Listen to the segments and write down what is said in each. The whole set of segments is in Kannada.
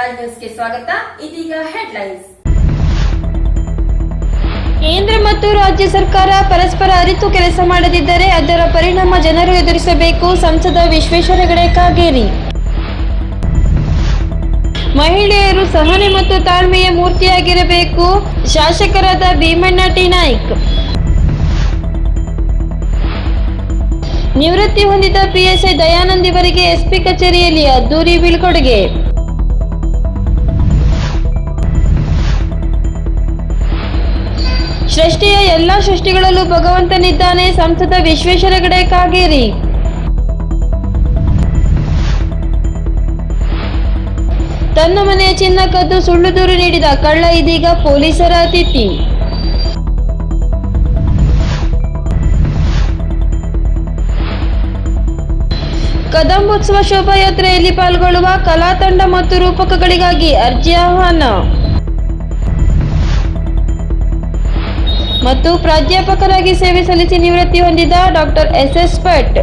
ರಾಜ್ ಸ್ವಾಗತ. ಇದೀಗ ಹೆಡ್ಲೈನ್ಸ್ ಕೇಂದ್ರ ಮತ್ತು ರಾಜ್ಯ ಸರ್ಕಾರ ಪರಸ್ಪರ ಅರಿತು ಕೆಲಸ ಮಾಡದಿದ್ದರೆ ಅದರ ಪರಿಣಾಮ ಜನರು ಎದುರಿಸಬೇಕು. ಸಂಸದ ವಿಶ್ವೇಶ್ವರ ಹೆಗಡೆ, ಕಾಗೇರಿ. ಮಹಿಳೆಯರು ಸಹನೆ ಮತ್ತು ತಾಳ್ಮೆಯ ಮೂರ್ತಿಯಾಗಿರಬೇಕು. ಶಾಸಕರಾದ ಭೀಮಣ್ಣ ಟಿ. ನಾಯ್ಕ್. ನಿವೃತ್ತಿ ಹೊಂದಿದ ಪಿಎಸ್ಐ ದಯಾನಂದ್ ಇವರಿಗೆ ಎಸ್ಪಿ ಕಚೇರಿಯಲ್ಲಿ ಅದ್ದೂರಿ ಬೀಳ್ಕೊಡುಗೆ. ಸೃಷ್ಟಿಯ ಎಲ್ಲ ಸೃಷ್ಟಿಗಳಲ್ಲೂ ಭಗವಂತನಿದ್ದಾನೆ. ಸಂಸದ ವಿಶ್ವೇಶ್ವರ ಕಾಗೇರಿ. ತನ್ನ ಮನೆಯ ಚಿನ್ನ ಕದ್ದು ಸುಳ್ಳು ದೂರು ನೀಡಿದ ಕಳ್ಳ ಇದೀಗ ಪೊಲೀಸರ ಅತಿಥಿ ಕದಂಬೋತ್ಸವ ಶೋಭಾಯಾತ್ರೆಯಲ್ಲಿ ಪಾಲ್ಗೊಳ್ಳುವ ಕಲಾ ತಂಡ ಮತ್ತು ರೂಪಕಗಳಿಗಾಗಿ ಅರ್ಜಿ ಆಹ್ವಾನ. ಮತ್ತು ಪ್ರಾಧ್ಯಾಪಕರಾಗಿ ಸೇವೆ ಸಲ್ಲಿಸಿ ನಿವೃತ್ತಿ ಹೊಂದಿದ ಡಾಕ್ಟರ್ ಎಸ್ ಎಸ್ ಭಟ್.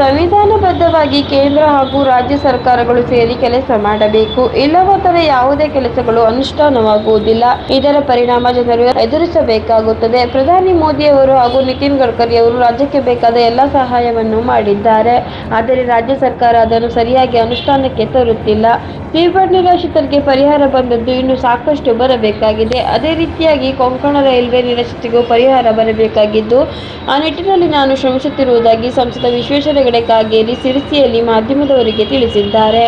ಸಂವಿಧಾನಬದ್ಧವಾಗಿ ಕೇಂದ್ರ ಹಾಗೂ ರಾಜ್ಯ ಸರ್ಕಾರಗಳು ಸೇರಿ ಕೆಲಸ ಮಾಡಬೇಕು. ಇಲ್ಲವಾದರೆ ಯಾವುದೇ ಕೆಲಸಗಳು ಅನುಷ್ಠಾನವಾಗುವುದಿಲ್ಲ. ಇದರ ಪರಿಣಾಮ ಜನರು ಎದುರಿಸಬೇಕಾಗುತ್ತದೆ. ಪ್ರಧಾನಿ ಮೋದಿ ಅವರು ಹಾಗೂ ನಿತಿನ್ ಗಡ್ಕರಿ ಅವರು ರಾಜ್ಯಕ್ಕೆ ಬೇಕಾದ ಎಲ್ಲ ಸಹಾಯವನ್ನು ಮಾಡಿದ್ದಾರೆ. ಆದರೆ ರಾಜ್ಯ ಸರ್ಕಾರ ಅದನ್ನು ಸರಿಯಾಗಿ ಅನುಷ್ಠಾನಕ್ಕೆ ತರುತ್ತಿಲ್ಲ. ತೀವ್ರ ನಿರಾಶ್ರಿತರಿಗೆ ಪರಿಹಾರ ಬಂದದ್ದು ಇನ್ನು ಸಾಕಷ್ಟು ಬರಬೇಕಾಗಿದೆ. ಅದೇ ರೀತಿಯಾಗಿ ಕೊಂಕಣ ರೈಲ್ವೆ ನಿರಾಶ್ರಿತರಿಗೂ ಪರಿಹಾರ ಬರಬೇಕಾಗಿದ್ದು, ಆ ನಿಟ್ಟಿನಲ್ಲಿ ನಾನು ಶ್ರಮಿಸುತ್ತಿರುವುದಾಗಿ ಸಂಸದ ವಿಶ್ವೇಶ್ವರ ಹೆಗಡೆ ಕಾಗೇರಿ ಸಿರಿಸಿಯಲ್ಲಿ ಮಾಧ್ಯಮದವರಿಗೆ ತಿಳಿಸಿದ್ದಾರೆ.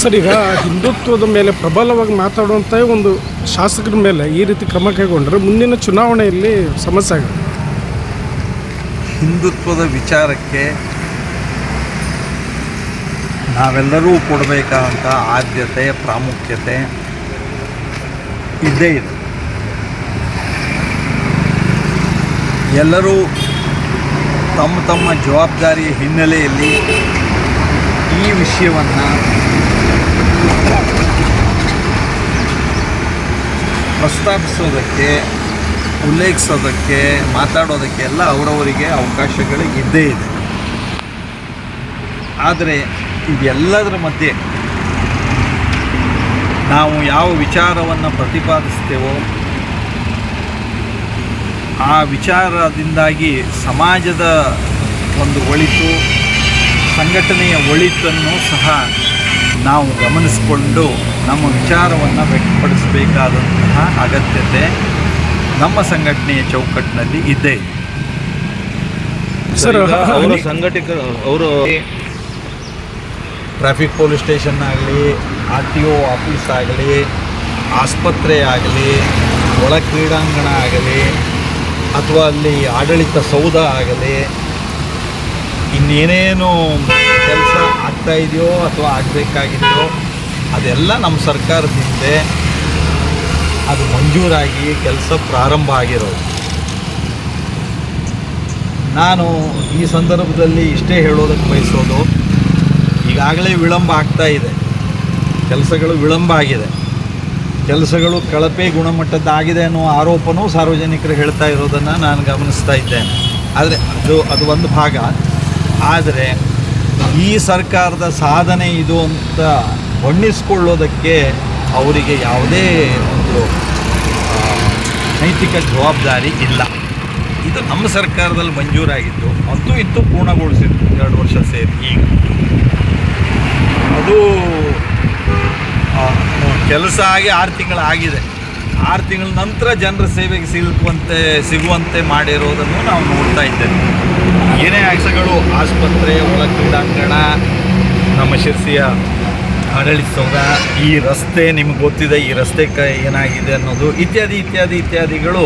ಸರ್ ಈಗ ಹಿಂದುತ್ವದ ಮೇಲೆ ಪ್ರಬಲವಾಗಿ ಮಾತಾಡುವಂಥ ಒಂದು ಶಾಸಕರ ಮೇಲೆ ಈ ರೀತಿ ಕ್ರಮ ಕೈಗೊಂಡರೆ ಮುಂದಿನ ಚುನಾವಣೆಯಲ್ಲಿ ಸಮಸ್ಯೆ ಆಗುತ್ತೆ. ಹಿಂದುತ್ವದ ವಿಚಾರಕ್ಕೆ ನಾವೆಲ್ಲರೂ ಕೊಡಬೇಕಾದಂಥ ಆದ್ಯತೆ ಪ್ರಾಮುಖ್ಯತೆ ಇದ್ದೇ ಇದೆ. ಎಲ್ಲರೂ ತಮ್ಮ ತಮ್ಮ ಜವಾಬ್ದಾರಿಯ ಹಿನ್ನೆಲೆಯಲ್ಲಿ ಈ ವಿಷಯವನ್ನು ಪ್ರಸ್ತಾಪಿಸೋದಕ್ಕೆ, ಉಲ್ಲೇಖಿಸೋದಕ್ಕೆ, ಮಾತಾಡೋದಕ್ಕೆ ಎಲ್ಲ ಅವರವರಿಗೆ ಅವಕಾಶಗಳು ಇದ್ದೇ ಇದೆ. ಆದರೆ ಇದೆಲ್ಲದರ ಮಧ್ಯೆ ನಾವು ಯಾವ ವಿಚಾರವನ್ನು ಪ್ರತಿಪಾದಿಸ್ತೇವೋ ಆ ವಿಚಾರದಿಂದಾಗಿ ಸಮಾಜದ ಒಂದು ಒಳಿತು ಸಂಘಟನೆಯ ಒಳಿತನ್ನು ಸಹ ನಾವು ಗಮನಿಸಿಕೊಂಡು ನಮ್ಮ ವಿಚಾರವನ್ನು ವ್ಯಕ್ತಪಡಿಸಬೇಕಾದಂತಹ ಅಗತ್ಯತೆ ನಮ್ಮ ಸಂಘಟನೆಯ ಚೌಕಟ್ಟಿನಲ್ಲಿ ಇದೆ. ಸರ್ ಅವರು ಸಂಘಟಕರು ಅವರು ಟ್ರಾಫಿಕ್ ಪೊಲೀಸ್ ಸ್ಟೇಷನ್ ಆಗಲಿ ಆರ್ ಟಿ ಒ ಆಫೀಸ್ ಆಗಲಿ ಆಸ್ಪತ್ರೆ ಆಗಲಿ ಒಳ ಕ್ರೀಡಾಂಗಣ ಆಗಲಿ ಅಥವಾ ಅಲ್ಲಿ ಆಡಳಿತ ಸೌಧ ಆಗಲಿ, ಇನ್ನೇನೇನು ಕೆಲಸ ಆಗ್ತಾ ಇದೆಯೋ ಅಥವಾ ಆಗಬೇಕಾಗಿದೆಯೋ, ಅದೆಲ್ಲ ನಮ್ಮ ಸರ್ಕಾರದಿಂದ ಅದು ಮಂಜೂರಾಗಿ ಕೆಲಸ ಪ್ರಾರಂಭ ಆಗಿರೋದು. ನಾನು ಈ ಸಂದರ್ಭದಲ್ಲಿ ಇಷ್ಟೇ ಹೇಳೋದಕ್ಕೆ ಬಯಸೋದು, ಈಗಾಗಲೇ ವಿಳಂಬ ಆಗ್ತಾ ಇದೆ. ಕೆಲಸಗಳು ವಿಳಂಬ ಆಗಿದೆ. ಕೆಲಸಗಳು ಕಳಪೆ ಗುಣಮಟ್ಟದ್ದಾಗಿದೆ ಅನ್ನೋ ಆರೋಪನೂ ಸಾರ್ವಜನಿಕರು ಹೇಳ್ತಾ ಇರೋದನ್ನು ನಾನು ಗಮನಿಸ್ತಾ ಇದ್ದೇನೆ. ಆದರೆ ಅದು ಅದು ಒಂದು ಭಾಗ. ಆದರೆ ಈ ಸರ್ಕಾರದ ಸಾಧನೆ ಇದು ಅಂತ ಬಣ್ಣಿಸ್ಕೊಳ್ಳೋದಕ್ಕೆ ಅವರಿಗೆ ಯಾವುದೇ ಒಂದು ನೈತಿಕ ಜವಾಬ್ದಾರಿ ಇಲ್ಲ. ಇದು ನಮ್ಮ ಸರ್ಕಾರದಲ್ಲಿ ಮಂಜೂರಾಗಿತ್ತು ಅಂತೂ ಇತ್ತು ಪೂರ್ಣಗೊಳಿಸಿತ್ತು ಎರಡು ವರ್ಷ ಸೇರಿ ಈಗ. ಅದು ಕೆಲಸ ಆಗಿ ಆರು ತಿಂಗಳು ಆಗಿದೆ. ಆರು ತಿಂಗಳ ನಂತರ ಜನರ ಸೇವೆಗೆ ಸಿಲುಕುವಂತೆ, ಸಿಗುವಂತೆ ಮಾಡಿರೋದನ್ನು ನಾವು ನೋಡ್ತಾ ಇದ್ದೇವೆ. ಏನೇ ಕೆಲಸಗಳು ಆಸ್ಪತ್ರೆ ಒಳ ಕ್ರೀಡಾಂಗಣ, ನಮ್ಮ ಶಿರ್ಸಿಯ ಆಡಳಿತ ಸೌಧ ಈ ರಸ್ತೆ ನಿಮ್ಗೆ ಗೊತ್ತಿದೆ, ಈ ರಸ್ತೆ ಕ ಏನಾಗಿದೆ ಅನ್ನೋದು ಇತ್ಯಾದಿ ಇತ್ಯಾದಿ, ಇತ್ಯಾದಿಗಳು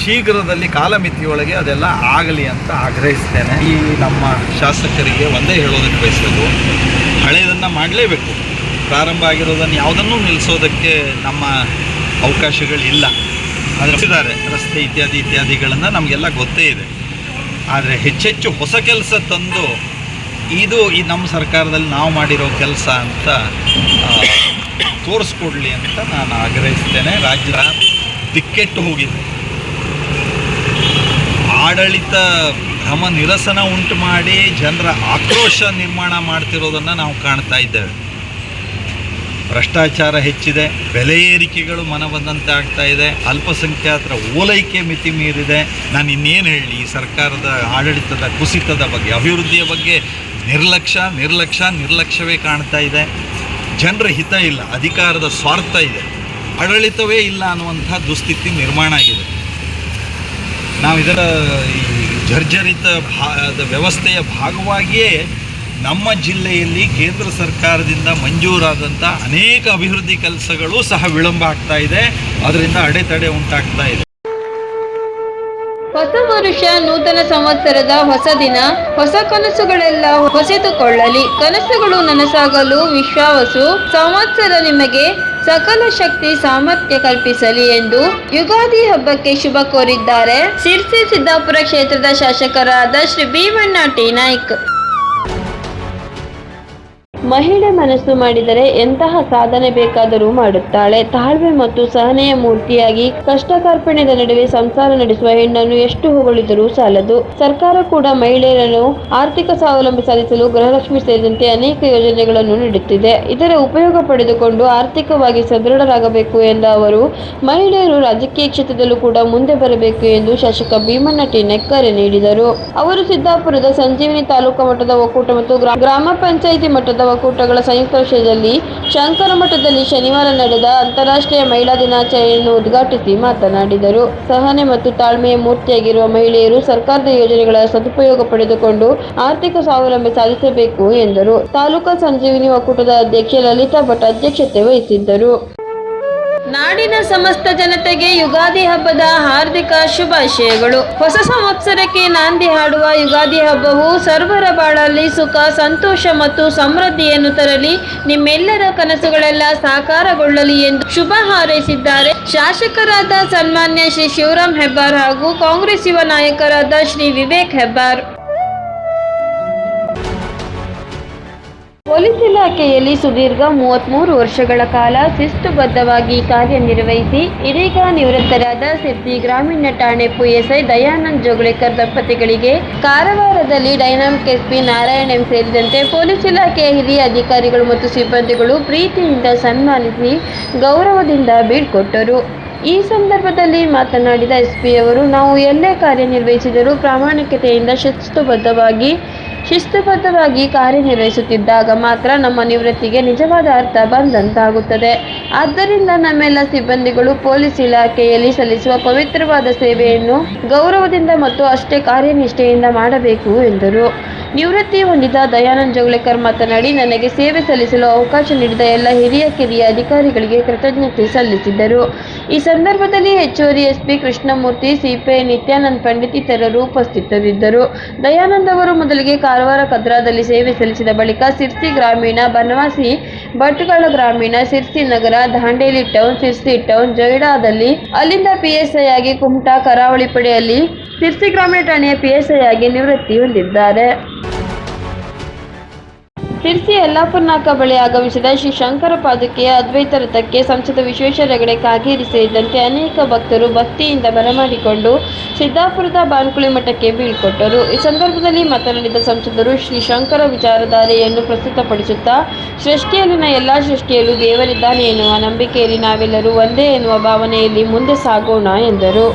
ಶೀಘ್ರದಲ್ಲಿ ಕಾಲಮಿತಿಯೊಳಗೆ ಅದೆಲ್ಲ ಆಗಲಿ ಅಂತ ಆಗ್ರಹಿಸ್ತೇನೆ. ಈ ನಮ್ಮ ಶಾಸಕರಿಗೆ ಒಂದೇ ಹೇಳೋದಕ್ಕೆ ಬಯಸೋದು ಹಳೆಯದನ್ನು ಮಾಡಲೇಬೇಕು. ಪ್ರಾರಂಭ ಆಗಿರೋದನ್ನು ಯಾವುದನ್ನೂ ನಿಲ್ಲಿಸೋದಕ್ಕೆ ನಮ್ಮ ಅವಕಾಶಗಳಿಲ್ಲ. ಆದರೆ ರಸ್ತೆ ಇತ್ಯಾದಿ ಇತ್ಯಾದಿಗಳನ್ನು ನಮಗೆಲ್ಲ ಗೊತ್ತೇ ಇದೆ. ಆದರೆ ಹೆಚ್ಚೆಚ್ಚು ಹೊಸ ಕೆಲಸ ತಂದು ಇದು ಈ ನಮ್ಮ ಸರ್ಕಾರದಲ್ಲಿ ನಾವು ಮಾಡಿರೋ ಕೆಲಸ ಅಂತ ತೋರಿಸ್ಕೊಡ್ಲಿ ಅಂತ ನಾನು ಆಗ್ರಹಿಸ್ತೇನೆ. ರಾಜ್ಯ ದಿಕ್ಕೆಟ್ಟು ಹೋಗಿದೆ. ಆಡಳಿತ ಭ್ರಮ ನಿರಸನ ಉಂಟು ಮಾಡಿ ಜನರ ಆಕ್ರೋಶ ನಿರ್ಮಾಣ ಮಾಡ್ತಿರೋದನ್ನು ನಾವು ಕಾಣ್ತಾ ಇದ್ದೇವೆ. ಭ್ರಷ್ಟಾಚಾರ ಹೆಚ್ಚಿದೆ, ಬೆಲೆ ಏರಿಕೆಗಳು ಮನಬಂದಂತೆ ಆಗ್ತಾ ಇದೆ, ಅಲ್ಪಸಂಖ್ಯಾತರ ಓಲೈಕೆ ಮಿತಿ ಮೀರಿದೆ. ನಾನು ಇನ್ನೇನು ಹೇಳಿ, ಈ ಸರ್ಕಾರದ ಆಡಳಿತದ ಕುಸಿತದ ಬಗ್ಗೆ, ಅಭಿವೃದ್ಧಿಯ ಬಗ್ಗೆ ನಿರ್ಲಕ್ಷ್ಯ ನಿರ್ಲಕ್ಷ್ಯ ನಿರ್ಲಕ್ಷ್ಯವೇ ಕಾಣ್ತಾ ಇದೆ. ಜನರ ಹಿತ ಇಲ್ಲ, ಅಧಿಕಾರದ ಸ್ವಾರ್ಥ ಇದೆ. ಆಡಳಿತವೇ ಇಲ್ಲ ಅನ್ನುವಂಥ ದುಸ್ಥಿತಿ ನಿರ್ಮಾಣ ಆಗಿದೆ. ನಾವು ಇದರ ಈ ಜರ್ಜರಿತ ಭಾ, ವ್ಯವಸ್ಥೆಯ ಭಾಗವಾಗಿಯೇ ನಮ್ಮ ಜಿಲ್ಲೆಯಲ್ಲಿ ಕೇಂದ್ರ ಸರ್ಕಾರದಿಂದ ಮಂಜೂರಾದಂಥ ಅನೇಕ ಅಭಿವೃದ್ಧಿ ಕೆಲಸಗಳು ಸಹ ವಿಳಂಬ ಆಗ್ತಾ ಇದೆ. ಅದರಿಂದ ಅಡೆತಡೆ ಉಂಟಾಗ್ತಾ ಇದೆ. ಹೊಸ ವರುಷ ನೂತನ ಸಂವತ್ಸರದ ಹೊಸ ದಿನ, ಹೊಸ ಕನಸುಗಳೆಲ್ಲ ಹೊಸೆದುಕೊಳ್ಳಲಿ. ಕನಸುಗಳು ನನಸಾಗಲು ವಿಶ್ವಾಸು. ಸಂವತ್ಸರ ನಿಮಗೆ ಸಕಲ ಶಕ್ತಿ, ಸಾಮರ್ಥ್ಯ ಕಲ್ಪಿಸಲಿ ಎಂದು ಯುಗಾದಿ ಹಬ್ಬಕ್ಕೆ ಶುಭ ಕೋರಿದ್ದಾರೆ. ಸಿರ್ಸಿ ಸಿದ್ದಾಪುರ ಕ್ಷೇತ್ರದ ಶಾಸಕರಾದ ಶ್ರೀ ಭೀಮಣ್ಣ ಟಿ ನಾಯ್ಕ್. ಮಹಿಳೆ ಮನಸ್ಸು ಮಾಡಿದರೆ ಎಂತಹ ಸಾಧನೆ ಬೇಕಾದರೂ ಮಾಡುತ್ತಾಳೆ. ತಾಳ್ಮೆ ಮತ್ತು ಸಹನೆಯ ಮೂರ್ತಿಯಾಗಿ ಕಷ್ಟ ಕಾರ್ಪಣ್ಯದ ನಡುವೆ ಸಂಸಾರ ನಡೆಸುವ ಹೆಣ್ಣನ್ನು ಎಷ್ಟು ಹೊಗಳಿದರೂ ಸಾಲದು. ಸರ್ಕಾರ ಕೂಡ ಮಹಿಳೆಯರನ್ನು ಆರ್ಥಿಕ ಸ್ವಾವಲಂಬಿ ಸಾಧಿಸಲು ಗೃಹಲಕ್ಷ್ಮಿ ಸೇರಿದಂತೆ ಅನೇಕ ಯೋಜನೆಗಳನ್ನು ನೀಡುತ್ತಿದೆ. ಇದರ ಉಪಯೋಗ ಪಡೆದುಕೊಂಡು ಆರ್ಥಿಕವಾಗಿ ಸದೃಢರಾಗಬೇಕು ಎಂದ ಅವರು, ಮಹಿಳೆಯರು ರಾಜಕೀಯ ಕ್ಷೇತ್ರದಲ್ಲೂ ಕೂಡ ಮುಂದೆ ಬರಬೇಕು ಎಂದು ಶಾಸಕ ಭೀಮಣ್ಣ ಟಿ ಕರೆ ನೀಡಿದರು. ಅವರು ಸಿದ್ದಾಪುರದ ಸಂಜೀವಿನಿ ತಾಲೂಕು ಮಟ್ಟದ ಒಕ್ಕೂಟ ಮತ್ತು ಗ್ರಾ- ಗ್ರಾಮ ಪಂಚಾಯಿತಿ ಮಟ್ಟದ ಒಕ್ಕೂಟಗಳ ಸಂಯುಕ್ತ ವಿಷಯದಲ್ಲಿ ಶಂಕರ ಮಠದಲ್ಲಿ ಶನಿವಾರ ನಡೆದ ಅಂತಾರಾಷ್ಟ್ರೀಯ ಮಹಿಳಾ ದಿನಾಚರಣೆಯನ್ನು ಉದ್ಘಾಟಿಸಿ ಮಾತನಾಡಿದರು. ಸಹನೆ ಮತ್ತು ತಾಳ್ಮೆಯ ಮೂರ್ತಿಯಾಗಿರುವ ಮಹಿಳೆಯರು ಸರ್ಕಾರದ ಯೋಜನೆಗಳ ಸದುಪಯೋಗ ಪಡೆದುಕೊಂಡು ಆರ್ಥಿಕ ಸ್ವಾವಲಂಬನೆ ಸಾಧಿಸಬೇಕು ಎಂದರು. ತಾಲೂಕಾ ಸಂಜೀವಿನಿ ಒಕ್ಕೂಟದ ಅಧ್ಯಕ್ಷೆ ಲಲಿತಾ ಭಟ್ ಅಧ್ಯಕ್ಷತೆ ವಹಿಸಿದ್ದರು. ನಾಡಿನ ಸಮಸ್ತ ಜನತೆಗೆ ಯುಗಾದಿ ಹಬ್ಬದ ಹಾರ್ದಿಕ ಶುಭಾಶಯಗಳು. ಹೊಸ ಸಂವತ್ಸರಕ್ಕೆ ನಾಂದಿ ಹಾಡುವ ಯುಗಾದಿ ಹಬ್ಬವು ಸರ್ವರ ಬಾಳಲ್ಲಿ ಸುಖ, ಸಂತೋಷ ಮತ್ತು ಸಮೃದ್ಧಿಯನ್ನು ತರಲಿ. ನಿಮ್ಮೆಲ್ಲರ ಕನಸುಗಳೆಲ್ಲ ಸಾಕಾರಗೊಳ್ಳಲಿ ಎಂದು ಶುಭ ಹಾರೈಸಿದ್ದಾರೆ. ಶಾಸಕರಾದ ಸನ್ಮಾನ್ಯ ಶ್ರೀ ಶಿವರಾಮ್ ಹೆಬ್ಬಾರ್ ಹಾಗೂ ಕಾಂಗ್ರೆಸ್ ಯುವ ನಾಯಕರಾದ ಶ್ರೀ ವಿವೇಕ್ ಹೆಬ್ಬಾರ್. ಪೊಲೀಸ್ ಇಲಾಖೆಯಲ್ಲಿ ಸುದೀರ್ಘ ಮೂವತ್ಮೂರು ವರ್ಷಗಳ ಕಾಲ ಶಿಸ್ತುಬದ್ಧವಾಗಿ ಕಾರ್ಯನಿರ್ವಹಿಸಿ ಇದೀಗ ನಿವೃತ್ತರಾದ ಸಿದ್ದಿ ಗ್ರಾಮೀಣ ಠಾಣೆ ಪಿಎಸ್ಐ ದಯಾನಂದ್ ಜೋಗಳೇಕರ್ ದಂಪತಿಗಳಿಗೆ ಕಾರವಾರದಲ್ಲಿ ಡೈನಾಮಿಕ್ ಎಸ್ಪಿ ನಾರಾಯಣ್ ಎಂ ಸೇರಿದಂತೆ ಪೊಲೀಸ್ ಇಲಾಖೆಯ ಹಿರಿಯ ಅಧಿಕಾರಿಗಳು ಮತ್ತು ಸಿಬ್ಬಂದಿಗಳು ಪ್ರೀತಿಯಿಂದ ಸನ್ಮಾನಿಸಿ ಗೌರವದಿಂದ ಬೀಳ್ಕೊಟ್ಟರು ಈ ಸಂದರ್ಭದಲ್ಲಿ ಮಾತನಾಡಿದ ಎಸ್ಪಿ ಅವರು, ನಾವು ಎಲ್ಲೇ ಕಾರ್ಯನಿರ್ವಹಿಸಿದರೂ ಪ್ರಾಮಾಣಿಕತೆಯಿಂದ ಶಿಸ್ತುಬದ್ಧವಾಗಿ ಶಿಸ್ತುಬದ್ಧವಾಗಿ ಕಾರ್ಯನಿರ್ವಹಿಸುತ್ತಿದ್ದಾಗ ಮಾತ್ರ ನಮ್ಮ ನಿವೃತ್ತಿಗೆ ನಿಜವಾದ ಅರ್ಥ ಬಂದಂತಾಗುತ್ತದೆ. ಆದ್ದರಿಂದ ನಮ್ಮೆಲ್ಲ ಸಿಬ್ಬಂದಿಗಳು ಪೊಲೀಸ್ ಇಲಾಖೆಯಲ್ಲಿ ಸಲ್ಲಿಸುವ ಪವಿತ್ರವಾದ ಸೇವೆಯನ್ನು ಗೌರವದಿಂದ ಮತ್ತು ಅಷ್ಟೇ ಕಾರ್ಯನಿಷ್ಠೆಯಿಂದ ಮಾಡಬೇಕು ಎಂದರು. ನಿವೃತ್ತಿ ಹೊಂದಿದ ದಯಾನಂದ ಜೋಗ್ಲೇಕರ್ ಮಾತನಾಡಿ, ನನಗೆ ಸೇವೆ ಸಲ್ಲಿಸಲು ಅವಕಾಶ ನೀಡಿದ ಎಲ್ಲ ಹಿರಿಯ ಕಿರಿಯ ಅಧಿಕಾರಿಗಳಿಗೆ ಕೃತಜ್ಞತೆ ಸಲ್ಲಿಸಿದ್ದರು ಈ ಸಂದರ್ಭದಲ್ಲಿ ಹೆಚ್ಚುವರಿ ಎಸ್ಪಿ ಕೃಷ್ಣಮೂರ್ತಿ ಸಿಪಿಐ ನಿತ್ಯಾನಂದ್ ಪಂಡಿತ್ ಇತರರು ಉಪಸ್ಥಿತರಿದ್ದರು. ದಯಾನಂದ್ ಅವರು ಮೊದಲಿಗೆ ಕಾರವಾರ ಕದ್ರಾದಲ್ಲಿ ಸೇವೆ ಸಲ್ಲಿಸಿದ ಬಳಿಕ ಸಿರ್ಸಿ ಗ್ರಾಮೀಣ ಬನವಾಸಿ ಭಟ್ಕಳ ಗ್ರಾಮೀಣ ಸಿರ್ಸಿ ನಗರ, ದಾಂಡೇಲಿ ಟೌನ್, ಸಿರ್ಸಿ ಟೌನ್, ಜೊಯ್ಡಾದಲ್ಲಿ ಅಲ್ಲಿಂದ ಪಿಎಸ್ಐ ಆಗಿ ಕುಮಟಾ ಕರಾವಳಿ ಪಡೆಯಲ್ಲಿ ಸಿರ್ಸಿ ಗ್ರಾಮೀಣ ಠಾಣೆಯ ಪಿಎಸ್ಐ ಆಗಿ ನಿವೃತ್ತಿ ಹೊಂದಿದ್ದಾರೆ. ಸಿರ್ಸಿ ಯಲ್ಲಾಪುರ್ನಾಕ ಬಳಿ ಆಗಮಿಸಿದ ಶ್ರೀ ಶಂಕರ ಪಾದುಕೆಯ ಅದ್ವೈತ ರಥಕ್ಕೆ ಸಂಸದ ವಿಶ್ವೇಶ್ವರ ಹೆಗಡೆ ಕಾಗೇರಿ ಸೇರಿದಂತೆ ಅನೇಕ ಭಕ್ತರು ಭಕ್ತಿಯಿಂದ ಬರಮಾಡಿಕೊಂಡು ಸಿದ್ದಾಪುರದ ಬಾನ್ಕುಳಿ ಮಠಕ್ಕೆ ಬೀಳ್ಕೊಟ್ಟರು. ಈ ಸಂದರ್ಭದಲ್ಲಿ ಮಾತನಾಡಿದ ಸಂಸದರು, ಶ್ರೀ ಶಂಕರ ವಿಚಾರಧಾರೆಯನ್ನು ಪ್ರಸ್ತುತಪಡಿಸುತ್ತಾ ಸೃಷ್ಟಿಯಲ್ಲಿನ ಎಲ್ಲ ಸೃಷ್ಟಿಯಲ್ಲೂ ದೇವರಿದ್ದಾನೆ ಎನ್ನುವ ನಂಬಿಕೆಯಲ್ಲಿ ನಾವೆಲ್ಲರೂ ಒಂದೇ ಎನ್ನುವ ಭಾವನೆಯಲ್ಲಿ ಮುಂದೆ ಸಾಗೋಣ ಎಂದರು.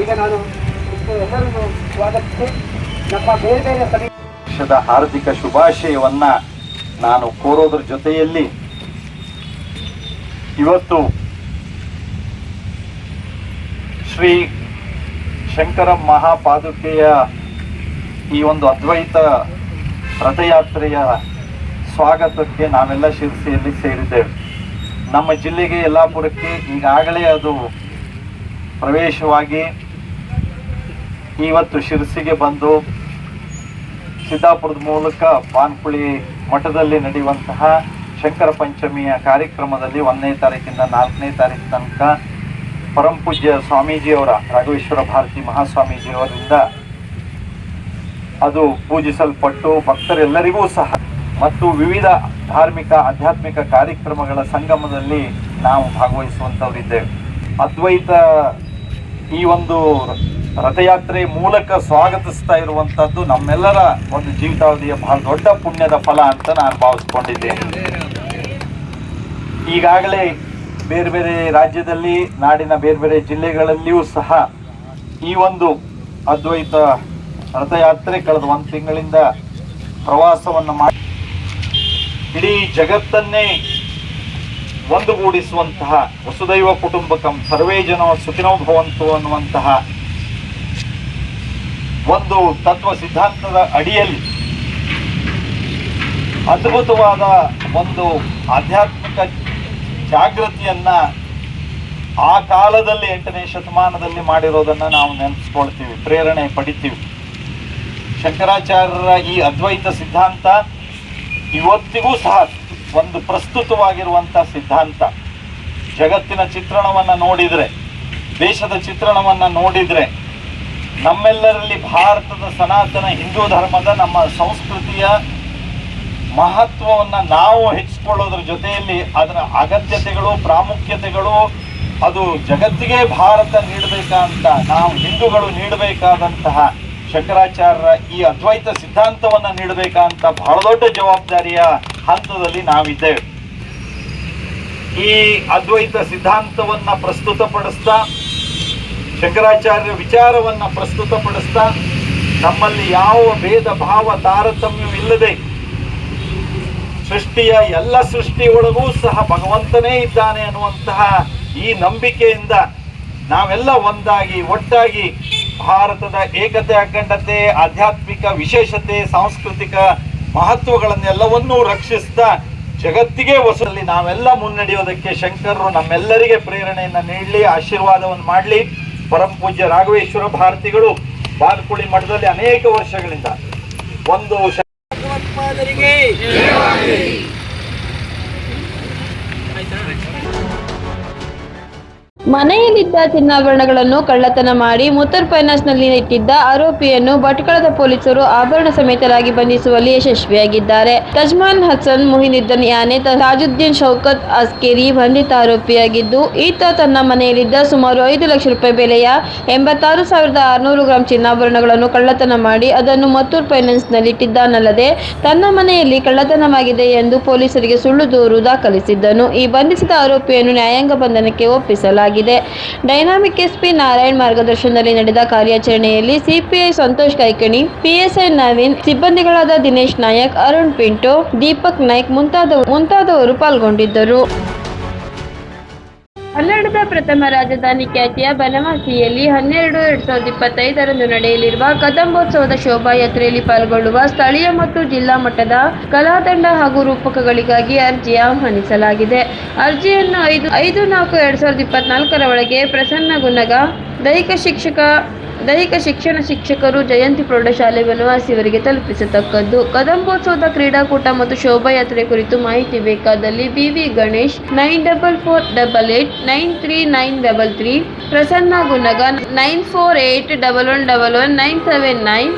ಈಗ ನಾನು ನಮ್ಮ ಬೇರೆ ಬೇರೆ ಹಾರ್ದಿಕ ಶುಭಾಶಯವನ್ನ ನಾನು ಕೋರೋದ್ರ ಜೊತೆಯಲ್ಲಿ ಇವತ್ತು ಶ್ರೀ ಶಂಕರ ಮಹಾಪಾದುಕೆಯ ಈ ಒಂದು ಅದ್ವೈತ ರಥಯಾತ್ರೆಯ ಸ್ವಾಗತಕ್ಕೆ ನಾವೆಲ್ಲ ಶಿರಸಿಯಲ್ಲಿ ಸೇರಿದ್ದೇವೆ. ನಮ್ಮ ಜಿಲ್ಲೆಗೆ ಯಲ್ಲಾಪುರಕ್ಕೆ ಈಗಾಗಲೇ ಅದು ಪ್ರವೇಶವಾಗಿ ಇವತ್ತು ಶಿರಸಿಗೆ ಬಂದು ಸಿದ್ದಾಪುರದ ಮೂಲಕ ಬಾನ್ಪುಳಿ ಮಠದಲ್ಲಿ ನಡೆಯುವಂತಹ ಶಂಕರ ಪಂಚಮಿಯ ಕಾರ್ಯಕ್ರಮದಲ್ಲಿ ಒಂದನೇ ತಾರೀಕಿಂದ ನಾಲ್ಕನೇ ತಾರೀಕು ತನಕ ಪರಂ ಪೂಜ್ಯ ಸ್ವಾಮೀಜಿಯವರ ರಾಘವೇಶ್ವರ ಭಾರತಿ ಮಹಾಸ್ವಾಮೀಜಿಯವರಿಂದ ಅದು ಪೂಜಿಸಲ್ಪಟ್ಟು ಭಕ್ತರೆಲ್ಲರಿಗೂ ಸಹ ಮತ್ತು ವಿವಿಧ ಧಾರ್ಮಿಕ, ಆಧ್ಯಾತ್ಮಿಕ ಕಾರ್ಯಕ್ರಮಗಳ ಸಂಗಮದಲ್ಲಿ ನಾವು ಭಾಗವಹಿಸುವಂಥವರಿದ್ದೇವೆ. ಅದ್ವೈತ ಈ ಒಂದು ರಥಯಾತ್ರೆ ಮೂಲಕ ಸ್ವಾಗತಿಸ್ತಾ ಇರುವಂಥದ್ದು ನಮ್ಮೆಲ್ಲರ ಒಂದು ಜೀವಿತಾವಧಿಯ ಬಹಳ ದೊಡ್ಡ ಪುಣ್ಯದ ಫಲ ಅಂತ ನಾನು ಭಾವಿಸ್ಕೊಂಡಿದ್ದೇನೆ. ಈಗಾಗಲೇ ಬೇರೆ ಬೇರೆ ರಾಜ್ಯದಲ್ಲಿ, ನಾಡಿನ ಬೇರೆ ಬೇರೆ ಜಿಲ್ಲೆಗಳಲ್ಲಿಯೂ ಸಹ ಈ ಒಂದು ಅದ್ವೈತ ರಥಯಾತ್ರೆ ಕಳೆದ ಒಂದು ತಿಂಗಳಿಂದ ಪ್ರವಾಸವನ್ನು ಮಾಡಿ ಇಡೀ ಜಗತ್ತನ್ನೇ ಒಂದುಗೂಡಿಸುವಂತಹ ವಸುದೈವ ಕುಟುಂಬಕಂ ಸರ್ವೇ ಜನ ಸುಖಿನೋ ಭವಂತು ಅನ್ನುವಂತಹ ಒಂದು ತತ್ವ ಸಿದ್ಧಾಂತದ ಅಡಿಯಲ್ಲಿ ಅದ್ಭುತವಾದ ಒಂದು ಆಧ್ಯಾತ್ಮಿಕ ಜಾಗೃತಿಯನ್ನ ಆ ಕಾಲದಲ್ಲಿ ಎಂಟನೇ ಶತಮಾನದಲ್ಲಿ ಮಾಡಿರೋದನ್ನ ನಾವು ನೆನೆಸ್ಕೊಳ್ತೀವಿ ಪ್ರೇರಣೆ ಪಡಿತೀವಿ. ಶಂಕರಾಚಾರ್ಯರ ಈ ಅದ್ವೈತ ಸಿದ್ಧಾಂತ ಇವತ್ತಿಗೂ ಸಹ ಒಂದು ಪ್ರಸ್ತುತವಾಗಿರುವಂಥ ಸಿದ್ಧಾಂತ. ಜಗತ್ತಿನ ಚಿತ್ರಣವನ್ನ ನೋಡಿದ್ರೆ, ದೇಶದ ಚಿತ್ರಣವನ್ನ ನೋಡಿದ್ರೆ, ನಮ್ಮೆಲ್ಲರಲ್ಲಿ ಭಾರತದ ಸನಾತನ ಹಿಂದೂ ಧರ್ಮದ ನಮ್ಮ ಸಂಸ್ಕೃತಿಯ ಮಹತ್ವವನ್ನು ನಾವು ಹೆಚ್ಚಿಕೊಳ್ಳೋದ್ರ ಜೊತೆಯಲ್ಲಿ ಅದರ ಅಗತ್ಯತೆಗಳು, ಪ್ರಾಮುಖ್ಯತೆಗಳು, ಅದು ಜಗತ್ತಿಗೆ ಭಾರತ ನೀಡಬೇಕಂತ, ನಾವು ಹಿಂದೂಗಳು ನೀಡಬೇಕಾದಂತಹ ಶಂಕರಾಚಾರ್ಯರ ಈ ಅದ್ವೈತ ಸಿದ್ಧಾಂತವನ್ನು ನೀಡಬೇಕಂತ ಬಹಳ ದೊಡ್ಡ ಜವಾಬ್ದಾರಿಯ ಹಂತದಲ್ಲಿ ನಾವಿದ್ದೇವೆ. ಈ ಅದ್ವೈತ ಸಿದ್ಧಾಂತವನ್ನ ಪ್ರಸ್ತುತಪಡಿಸ್ತಾ ಶಂಕರಾಚಾರ್ಯ ವಿಚಾರವನ್ನ ಪ್ರಸ್ತುತಪಡಿಸ್ತಾ, ನಮ್ಮಲ್ಲಿ ಯಾವ ಭೇದ ಭಾವ ತಾರತಮ್ಯವಿಲ್ಲದೆ ಸೃಷ್ಟಿಯ ಎಲ್ಲ ಸೃಷ್ಟಿಯೊಳಗೂ ಸಹ ಭಗವಂತನೇ ಇದ್ದಾನೆ ಅನ್ನುವಂತಹ ಈ ನಂಬಿಕೆಯಿಂದ ನಾವೆಲ್ಲ ಒಂದಾಗಿ, ಒಟ್ಟಾಗಿ ಭಾರತದ ಏಕತೆ, ಅಖಂಡತೆ, ಆಧ್ಯಾತ್ಮಿಕ ವಿಶೇಷತೆ, ಸಾಂಸ್ಕೃತಿಕ ಮಹತ್ವಗಳನ್ನೆಲ್ಲವನ್ನೂ ರಕ್ಷಿಸ್ತಾ ಜಗತ್ತಿಗೆ ಹೊಸಲ್ಲಿ ನಾವೆಲ್ಲ ಮುನ್ನಡೆಯೋದಕ್ಕೆ ಶಂಕರರು ನಮ್ಮೆಲ್ಲರಿಗೆ ಪ್ರೇರಣೆಯನ್ನು ನೀಡಲಿ, ಆಶೀರ್ವಾದವನ್ನು ಮಾಡಲಿ. ಪರಂ ಪೂಜ್ಯ ರಾಘವೇಶ್ವರ ಭಾರತಿಗಳು ಬಾಲ್ಕುಳಿ ಮಠದಲ್ಲಿ ಅನೇಕ ವರ್ಷಗಳಿಂದ ಒಂದು Glory. ಮನೆಯಲ್ಲಿದ್ದ ಚಿನ್ನಾಭರಣಗಳನ್ನು ಕಳ್ಳತನ ಮಾಡಿ ಮುತ್ತೂರ್ ಫೈನಾನ್ಸ್ನಲ್ಲಿ ಇಟ್ಟಿದ್ದ ಆರೋಪಿಯನ್ನು ಭಟ್ಕಳದ ಪೊಲೀಸರು ಆಭರಣ ಸಮೇತರಾಗಿ ಬಂಧಿಸುವಲ್ಲಿ ಯಶಸ್ವಿಯಾಗಿದ್ದಾರೆ. ತಜ್ಮಾನ್ ಹಸನ್, ಮೊಹಿನಿದ್ದನ್ ಯಾನೆ ತಾಜುದ್ದೀನ್ ಶೌಕತ್ ಅಸ್ಕೇರಿ ಬಂಧಿತ ಆರೋಪಿಯಾಗಿದ್ದು, ಈತ ತನ್ನ ಮನೆಯಲ್ಲಿದ್ದ ಸುಮಾರು ಐದು ಲಕ್ಷ ರೂಪಾಯಿ ಬೆಲೆಯ ಎಂಬತ್ತಾರು ಸಾವಿರದ ಆರುನೂರು ಗ್ರಾಂ ಚಿನ್ನಾಭರಣಗಳನ್ನು ಕಳ್ಳತನ ಮಾಡಿ ಅದನ್ನು ಮತ್ತೂರ್ ಫೈನಾನ್ಸ್ನಲ್ಲಿ ಇಟ್ಟಿದ್ದಾನಲ್ಲದೆ, ತನ್ನ ಮನೆಯಲ್ಲಿ ಕಳ್ಳತನವಾಗಿದೆ ಎಂದು ಪೊಲೀಸರಿಗೆ ಸುಳ್ಳು ದೂರು ದಾಖಲಿಸಿದ್ದನು. ಈ ಬಂಧಿಸಿದ ಆರೋಪಿಯನ್ನು ನ್ಯಾಯಾಂಗ ಬಂಧನಕ್ಕೆ ಒಪ್ಪಿಸಲಾಗಿದೆ. ಡೈನಾಮಿಕ್ ಎಸ್ಪಿ ನಾರಾಯಣ್ ಮಾರ್ಗದರ್ಶನದಲ್ಲಿ ನಡೆದ ಕಾರ್ಯಾಚರಣೆಯಲ್ಲಿ ಸಿಪಿಐ ಸಂತೋಷ್ ಕೈಕಣಿ, ಪಿಎಸ್ಐ ನವೀನ್, ಸಿಬ್ಬಂದಿಗಳಾದ ದಿನೇಶ್ ನಾಯಕ್, ಅರುಣ್ ಪಿಂಟೋ, ದೀಪಕ್ ನಾಯ್ಕ್ ಮುಂತಾದ ಮುಂತಾದವರು ಪಾಲ್ಗೊಂಡಿದ್ದರು. ಕನ್ನಡದ ಪ್ರಥಮ ರಾಜಧಾನಿ ಖ್ಯಾತಿಯ ಬನವಾಸಿಯಲ್ಲಿ ಹನ್ನೆರಡು ಎರಡ್ ಸಾವಿರದ ಇಪ್ಪತ್ತೈದರಂದು ನಡೆಯಲಿರುವ ಕದಂಬೋತ್ಸವದ ಶೋಭಾಯಾತ್ರೆಯಲ್ಲಿ ಪಾಲ್ಗೊಳ್ಳುವ ಸ್ಥಳೀಯ ಮತ್ತು ಜಿಲ್ಲಾ ಮಟ್ಟದ ಕಲಾತಂಡ ಹಾಗೂ ರೂಪಕಗಳಿಗಾಗಿ ಅರ್ಜಿ ಆಹ್ವಾನಿಸಲಾಗಿದೆ. ಅರ್ಜಿಯನ್ನು ಐದು ಐದು ನಾಲ್ಕು ಎರಡ್ ಸಾವಿರದ ಇಪ್ಪತ್ನಾಲ್ಕರ ಒಳಗೆ ಪ್ರಸನ್ನ ಗುನ್ನಗ ದೈಹಿಕ ಶಿಕ್ಷಕ ದೈಹಿಕ ಶಿಕ್ಷಣ ಶಿಕ್ಷಕರು ಜಯಂತಿ ಪ್ರೌಢಶಾಲೆ ವನವಾಸಿಯವರಿಗೆ ತಲುಪಿಸತಕ್ಕದ್ದು. ಕದಂಬೋತ್ಸವದ ಕ್ರೀಡಾಕೂಟ ಮತ್ತು ಶೋಭಾಯಾತ್ರೆ ಕುರಿತು ಮಾಹಿತಿ ಬೇಕಾದಲ್ಲಿ BV Ganesh, nine double four double eight, nine three nine double three, Prasanna Gunaga nine four eight double one double one, nine seven nine,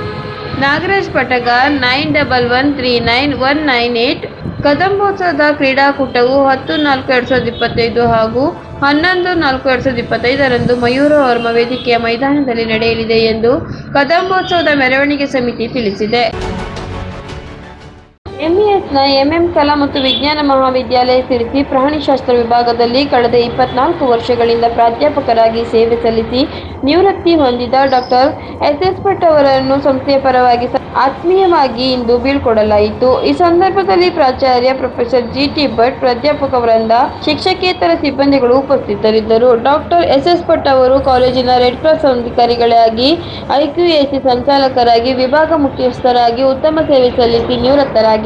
Nagaraj Pataga, nine double one three nine one nine eight. ಕದಂಬೋತ್ಸವದ ಕ್ರೀಡಾಕೂಟವು ಹತ್ತು ನಾಲ್ಕು ಎರಡು ಸಾವಿರದ ಇಪ್ಪತ್ತೈದು ಹಾಗೂ ಹನ್ನೊಂದು, ನಾಲ್ಕು, ಎರಡು ಸಾವಿರದ ಇಪ್ಪತ್ತೈದರಂದು ಮಯೂರ ವರ್ಮ ವೇದಿಕೆಯ ಮೈದಾನದಲ್ಲಿ ನಡೆಯಲಿದೆ ಎಂದು ಕದಂಬೋತ್ಸವದ ಮೆರವಣಿಗೆ ಸಮಿತಿ ತಿಳಿಸಿದೆ. ಎಂಇಎಸ್ನ ಎಂಎಂ ಕಲಾ ಮತ್ತು ವಿಜ್ಞಾನ ಮಹಾವಿದ್ಯಾಲಯ ಸೇರಿಸಿ ಪ್ರಾಣಿಶಾಸ್ತ್ರ ವಿಭಾಗದಲ್ಲಿ ಕಳೆದ ಇಪ್ಪತ್ನಾಲ್ಕು ವರ್ಷಗಳಿಂದ ಪ್ರಾಧ್ಯಾಪಕರಾಗಿ ಸೇವೆ ಸಲ್ಲಿಸಿ ನಿವೃತ್ತಿ ಹೊಂದಿದ ಡಾಕ್ಟರ್ ಎಸ್ ಎಸ್ ಭಟ್ ಅವರನ್ನು ಸಂಸ್ಥೆಯ ಪರವಾಗಿ ಆತ್ಮೀಯವಾಗಿ ಇಂದು ಬೀಳ್ಕೊಡಲಾಯಿತು. ಈ ಸಂದರ್ಭದಲ್ಲಿ ಪ್ರಾಚಾರ್ಯ ಪ್ರೊಫೆಸರ್ ಜಿ ಟಿ ಭಟ್ ಪ್ರಾಧ್ಯಾಪಕ ವೃಂದ, ಶಿಕ್ಷಕೇತರ ಸಿಬ್ಬಂದಿಗಳು ಉಪಸ್ಥಿತರಿದ್ದರು. ಡಾಕ್ಟರ್ ಎಸ್ ಎಸ್ ಭಟ್ ಅವರು ಕಾಲೇಜಿನ ರೆಡ್ ಕ್ರಾಸ್ ಅಧಿಕಾರಿಗಳಾಗಿ ಐಕ್ಯುಎಸಿ ಸಂಚಾಲಕರಾಗಿ, ವಿಭಾಗ ಮುಖ್ಯಸ್ಥರಾಗಿ ಉತ್ತಮ ಸೇವೆ ಸಲ್ಲಿಸಿ